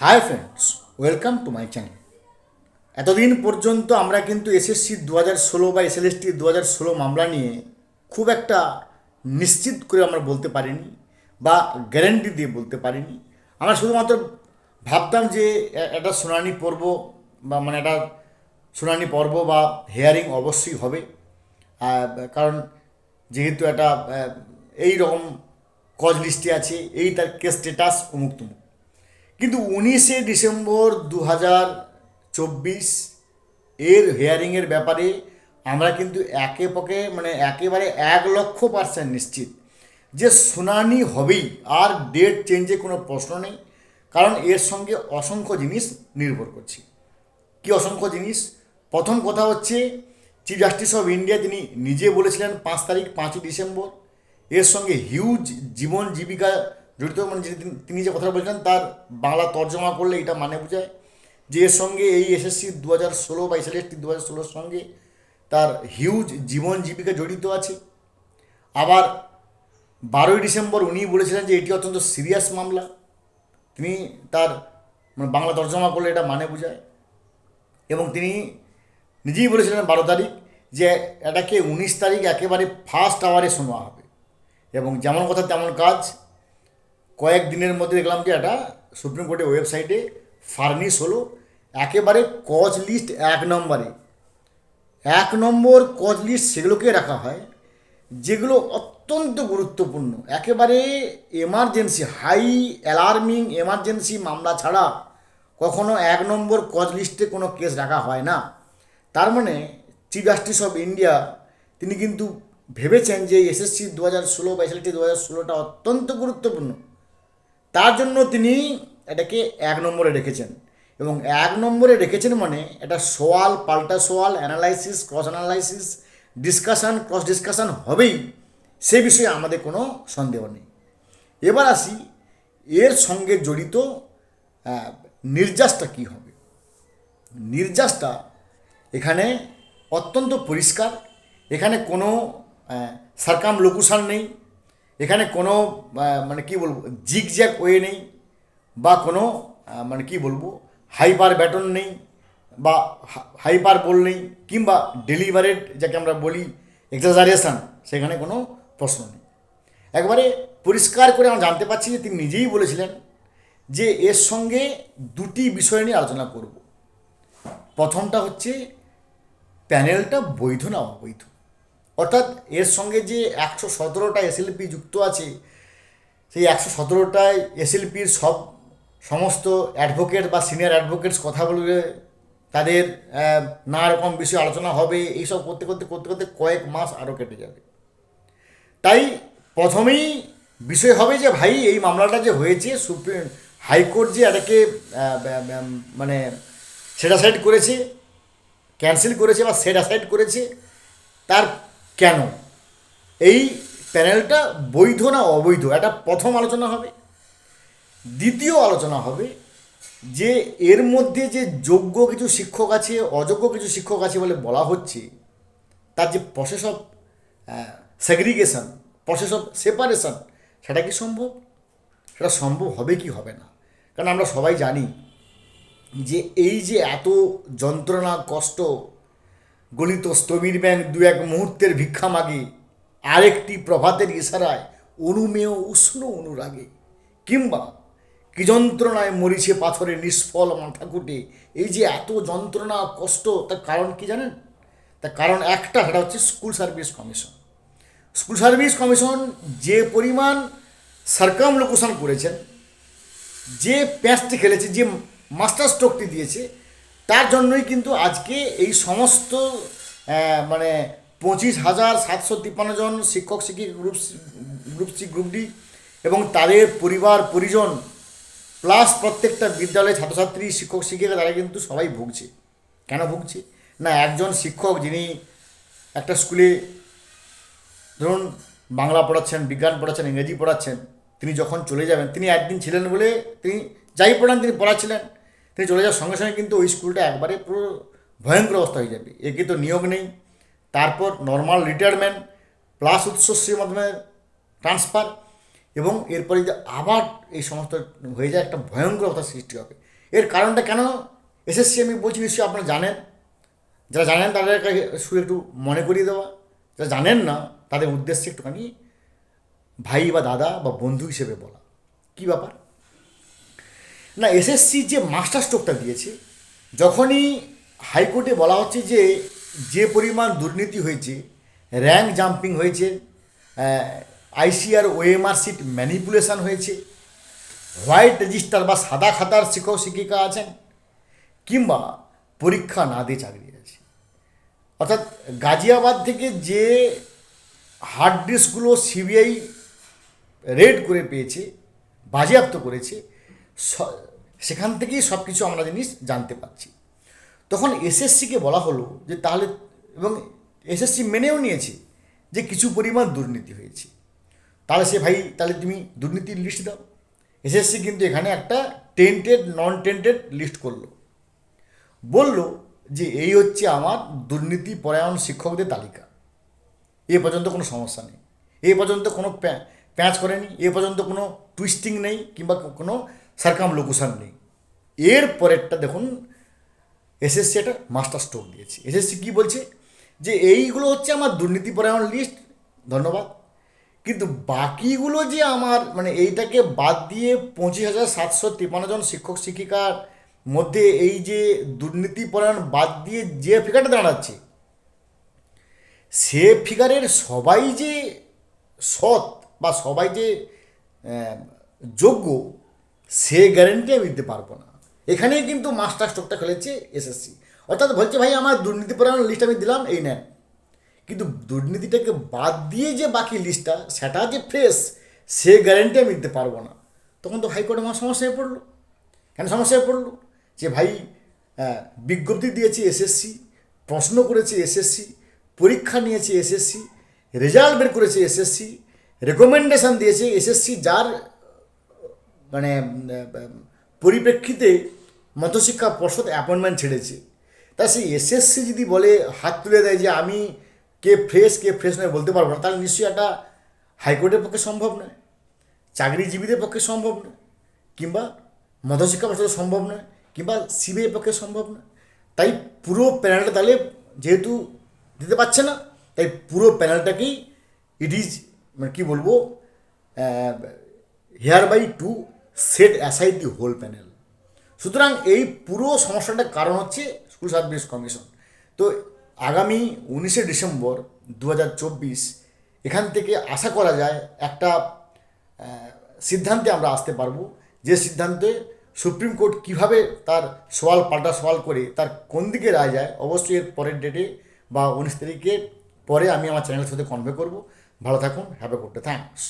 Hi friends, welcome to my channel. এতদিন পর্যন্ত আমরা কিন্তু এসএসসি দু হাজার ষোলো বা এসএলএসটি দু হাজার ষোলো মামলা নিয়ে খুব একটা নিশ্চিত করে আমরা বলতে পারিনি বা গ্যারেন্টি দিয়ে বলতে পারিনি। আমরা শুধুমাত্র ভাবতাম যে একটা শুনানি পর্ব বা মানে একটা শুনানি পর্ব বা হেয়ারিং অবশ্যই হবে। কারণ যেহেতু একটা এই রকম কজ লিস্টে আছে, এই তার কেস স্টেটাস অমুক তমুক কিন্তু উনিশে ডিসেম্বর দু হাজার চব্বিশ এর হেয়ারিংয়ের ব্যাপারে আমরা কিন্তু একে পকে মানে একেবারে এক লক্ষ পার্সেন্ট নিশ্চিত যে শুনানি হবেই, আর ডেট চেঞ্জে কোনো প্রশ্ন নেই, কারণ এর সঙ্গে অসংখ্য জিনিস নির্ভর করছে। কি অসংখ্য জিনিস? প্রথম কথা হচ্ছে চিফ জাস্টিস অফ ইন্ডিয়া তিনি নিজে বলেছিলেন পাঁচ তারিখ, পাঁচই ডিসেম্বর। এর সঙ্গে হিউজ জীবন জীবিকা জড়িত মানে যে তিনি- যে কথা বলছেন তার বাংলা তর্জমা করলে এটা মানে বোঝায়। যে এর সঙ্গে এই এসএসসি দু হাজার ষোলো বা এসএলএসটি দু হাজার ষোলোর সঙ্গে তার হিউজ জীবন জীবিকা জড়িত আছে। আবার বারোই ডিসেম্বর উনি বলেছিলেন যে এটি অত্যন্ত সিরিয়াস মামলা। তিনি তার মানে বাংলা তর্জমা করলে এটা মানে বোঝায়। এবং তিনি নিজেই বলেছিলেন বারো তারিখ যে এটাকে উনিশ তারিখ একেবারে ফার্স্ট আওয়ারে শোনা হবে। এবং যেমন কথা তেমন কাজ কয়েক দিনের মধ্যে দেখলাম যে এটা সুপ্রিম কোর্টের ওয়েবসাইটে ফার্নিশ হলো, একেবারে কজ লিস্ট এক নম্বরে। এক নম্বর কজ লিস্ট সেগুলোকে রাখা হয়, যেগুলো অত্যন্ত গুরুত্বপূর্ণ। একেবারে এমার্জেন্সি হাই অ্যালার্মিং এমার্জেন্সি মামলা ছাড়া কখনো এক নম্বর কজ লিস্টে কোনো কেস রাখা হয় না। তার মানে চিফ জাস্টিস অফ ইন্ডিয়া তিনি কিন্তু ভেবেছেন যে এসএসসি দু হাজার ষোলো বা এসএলটি দু হাজার ষোলোটা অত্যন্ত গুরুত্বপূর্ণ। তার জন্য তিনি এটাকে এক নম্বরে রেখেছেন। এবং এক নম্বরে রেখেছেন মানে এটা সোয়াল, পাল্টা সোয়াল, analysis, cross analysis, discussion, cross discussion হবেই, সে বিষয়ে আমাদের কোনো সন্দেহ নেই। এবার আসি, এর সঙ্গে জড়িত নির্যাসটা কী হবে? নির্যাসটা এখানে অত্যন্ত পরিষ্কার, এখানে কোনো সার্কাম লোকুশন নেই এখানে কোনো মানে কি বলব জিগজ্যাক ওয়ে নেই, বা কোনো মানে কি বলব, হাইপার ব্যাটন নেই, বা হাইপার বল নেই, কিংবা ডেলিভারেড যাকে আমরা বলি, এক্সাজারেশন, সেখানে কোনো প্রশ্ন নেই। একবারে পরিষ্কার করে আমরা জানতে পারছি যে তিনি নিজেই বলেছিলেন যে এর সঙ্গে দুটি বিষয় নিয়ে আলোচনা করব। প্রথমটা হচ্ছে, প্যানেলটা বৈধ না অবৈধ? অর্থাৎ এর সঙ্গে যে একশো সতেরোটা এসএলপি যুক্ত আছে, সেই একশো সতেরোটায় এসএলপির সব সমস্ত অ্যাডভোকেট বা সিনিয়র অ্যাডভোকেটস কথা বলবে, তাদের নানা রকম বিষয়ে আলোচনা হবে, এইসব করতে করতে করতে করতে কয়েক মাস আরও কেটে যাবে। তাই প্রথমেই বিষয় হবে যে ভাই, এই মামলাটা যে হয়েছে, সুপ্রিম, হাইকোর্ট যে এটাকে মানে সেটা করেছে, ক্যান্সেল করেছে বা সেট অ্যাসাইড করেছে, তার কেন? এই প্যানেলটা বৈধ না অবৈধ? এটা প্রথম আলোচনা হবে। দ্বিতীয় আলোচনা হবে যে এর মধ্যে যে যোগ্য কিছু শিক্ষক আছে, অযোগ্য কিছু শিক্ষক আছে বলে বলা হচ্ছে, তার যে process of segregation process of separation সেটা কি সম্ভব? সেটা সম্ভব হবে কি হবে না? কারণ আমরা সবাই জানি যে এই যে এত যন্ত্রণা, কষ্ট গলিত স্থবির ব্যাংক দু এক মুহূর্তের ভিক্ষা মাগে, আরেকটি প্রভাতের ইশারায় অনুমেয় উষ্ণ অনুরাগে। কিংবা কি যন্ত্রণায় মরিছে পাথরে নিষ্ফল মাথা কুটে এই যে এত যন্ত্রণা, কষ্ট, তার কারণ কি জানেন? তার কারণ একটা, সেটা হচ্ছে school service commission. School service commission যে পরিমাণ সার্কাম লোকেশন করেছেন, যে প্যাচটি খেলেছে, যে মাস্টার স্ট্রোকটি দিয়েছে তার জন্যই কিন্তু আজকে এই সমস্ত মানে পঁচিশ হাজার সাতশো তিপ্পান্ন জন শিক্ষক, শিক্ষিকা group group C, group D এবং তাদের পরিবার, পরিজন প্লাস প্রত্যেকটা বিদ্যালয়ের ছাত্রছাত্রী, শিক্ষক, শিক্ষিকা, তারা কিন্তু সবাই ভুগছে। কেন ভুগছে? না, একজন শিক্ষক যিনি একটা স্কুলে, ধরুন বাংলা পড়াচ্ছেন, বিজ্ঞান পড়াচ্ছেন, ইংরেজি পড়াচ্ছেন, তিনি যখন চলে যাবেন, তিনি একদিন ছিলেন বলে তিনি যাই পড়ান, তিনি পড়াচ্ছিলেন। তিনি চলে যাওয়ার সঙ্গে সঙ্গে কিন্তু ওই স্কুলটা একবারে পুরো ভয়ঙ্কর অবস্থা হয়ে যাবে। একে তো নিয়োগ নেই। তারপর নর্মাল রিটায়ারমেন্ট প্লাস উৎসশ্রীর মাধ্যমে ট্রান্সফার এবং এরপরে যদি আবার এই সমস্ত হয়ে যায় একটা ভয়ঙ্কর অবস্থার সৃষ্টি হবে। এর কারণটা কেন? এসএসসি আমি বলছি, নিশ্চয়ই আপনারা জানেন। যারা জানেন তাদের শুধু একটু মনে করিয়ে দেওয়া। যারা জানেন না, তাদের উদ্দেশ্যে একটুখানি ভাই বা দাদা বা বন্ধু হিসেবে বলা। কী ব্যাপার? না এসএসসি যে মাস্টার স্ট্রোকটা দিয়েছে, যখনই হাইকোর্টে বলা হচ্ছে যে যে পরিমাণ দুর্নীতি হয়েছে র্যাঙ্ক জাম্পিং হয়েছে আইসিআর ওএমআর সিট ম্যানিপুলেশন হয়েছে হোয়াইট রেজিস্টার বা সাদা খাতার শিক্ষক শিক্ষিকা আছেন, কিংবা পরীক্ষা না দিয়ে চাকরি আছে। অর্থাৎ গাজিয়াবাদ থেকে যে হার্ড ডিস্কগুলো সিবিআই রেড করে পেয়েছে, বাজেয়াপ্ত করেছে সেখান থেকেই সব কিছু আমরা জিনিস জানতে পারছি। তখন এসএসসিকে বলা হলো যে তাহলে, এবং এসএসসি মেনেও নিয়েছে যে কিছু পরিমাণ দুর্নীতি হয়েছে। তাহলে সে ভাই, তাহলে তুমি দুর্নীতির লিস্ট দাও। এসএসসি কিন্তু এখানে একটা টেন্টেড নন টেন্টেড লিস্ট করল। বলল যে এই হচ্ছে আমার দুর্নীতি পরায়ণ শিক্ষকদের তালিকা। এ পর্যন্ত কোনো সমস্যা নেই। এ পর্যন্ত কোনো প্যা- প্যাঁচ করেনি। এ পর্যন্ত কোনো টুইস্টিং নেই, কিংবা কোনো সার্কাম লোকুশন নেই। এর পরেরটা দেখুন এসএসসি একটা মাস্টার স্ট্রোক দিয়েছে। এসএসসি কী বলছে? যে এইগুলো হচ্ছে আমার দুর্নীতিপরায়ণ লিস্ট ধন্যবাদ। কিন্তু বাকিগুলো যে আমার মানে এইটাকে বাদ দিয়ে পঁচিশ হাজার সাতশো তিপ্পান্ন জন শিক্ষক শিক্ষিকার মধ্যে এই যে দুর্নীতিপরায়ণ বাদ দিয়ে যে ফিগারটা দাঁড়াচ্ছে, সে ফিগারের সবাই যে সৎ বা সবাই যে যোগ্য সে গ্যারেন্টি আমি দিতে পারব না। এখানেই কিন্তু মাস্টার স্ট্রোকটা খেলেছে এসএসসি অর্থাৎ বলছে, ভাই, আমার দুর্নীতি দুর্নীতিপরায়ণ লিস্ট আমি দিলাম, এই নেন। কিন্তু দুর্নীতিটাকে বাদ দিয়ে যে বাকি লিস্টটা সেটা যে ফ্রেশ সে গ্যারেন্টি আমি দিতে পারব না। তখন তো হাইকোর্টে আমার সমস্যায় পড়ল। কেন সমস্যায় পড়ল? যে ভাই বিজ্ঞপ্তি দিয়েছে এসএসসি প্রশ্ন করেছে এসএসসি পরীক্ষা নিয়েছে এসএসসি রেজাল্ট বের করেছে এসএসসি রেকমেন্ডেশন দিয়েছে এসএসসি যার মানে পরিপ্রেক্ষিতে মতশিক্ষা পর্ষদ অ্যাপয়েন্টমেন্ট ছেড়েছে। তা সেই এসএসসি যদি বলে, হাত তুলে দেয় যে আমি কে ফ্রেশ কে ফ্রেশ নয় বলতে পারব না, তাহলে নিশ্চয়ই একটা হাইকোর্টের পক্ষে সম্ভব নয়, চাকরিজীবীদের পক্ষে সম্ভব নয়, কিংবা মধ্যশিক্ষা পর্ষদের সম্ভব নয়, কিংবা সিবিআই পক্ষে সম্ভব নয়। তাই পুরো প্যানেলটা তাহলে যেহেতু দিতে পারছে না, তাই পুরো প্যানেলটাকেই ইট ইজ মানে কী বলব hereby to set aside the whole panel সুতরাং এই পুরো সমস্যাটার কারণ হচ্ছে স্কুল সার্ভিস কমিশন তো আগামী উনিশে ডিসেম্বর দু হাজার চব্বিশ এখান থেকে আশা করা যায় একটা সিদ্ধান্তে আমরা আসতে পারব। যে সিদ্ধান্তে সুপ্রিম কোর্ট কীভাবে তার সওয়াল পাল্টা সওয়াল করে তার কোন দিকে রায় যায়, অবশ্যই এর পরের ডেটে বা উনিশ তারিখে পরে আমি আমার চ্যানেলের সাথে কনভে করব। ভালো থাকুন হ্যাপে করতে থ্যাঙ্কস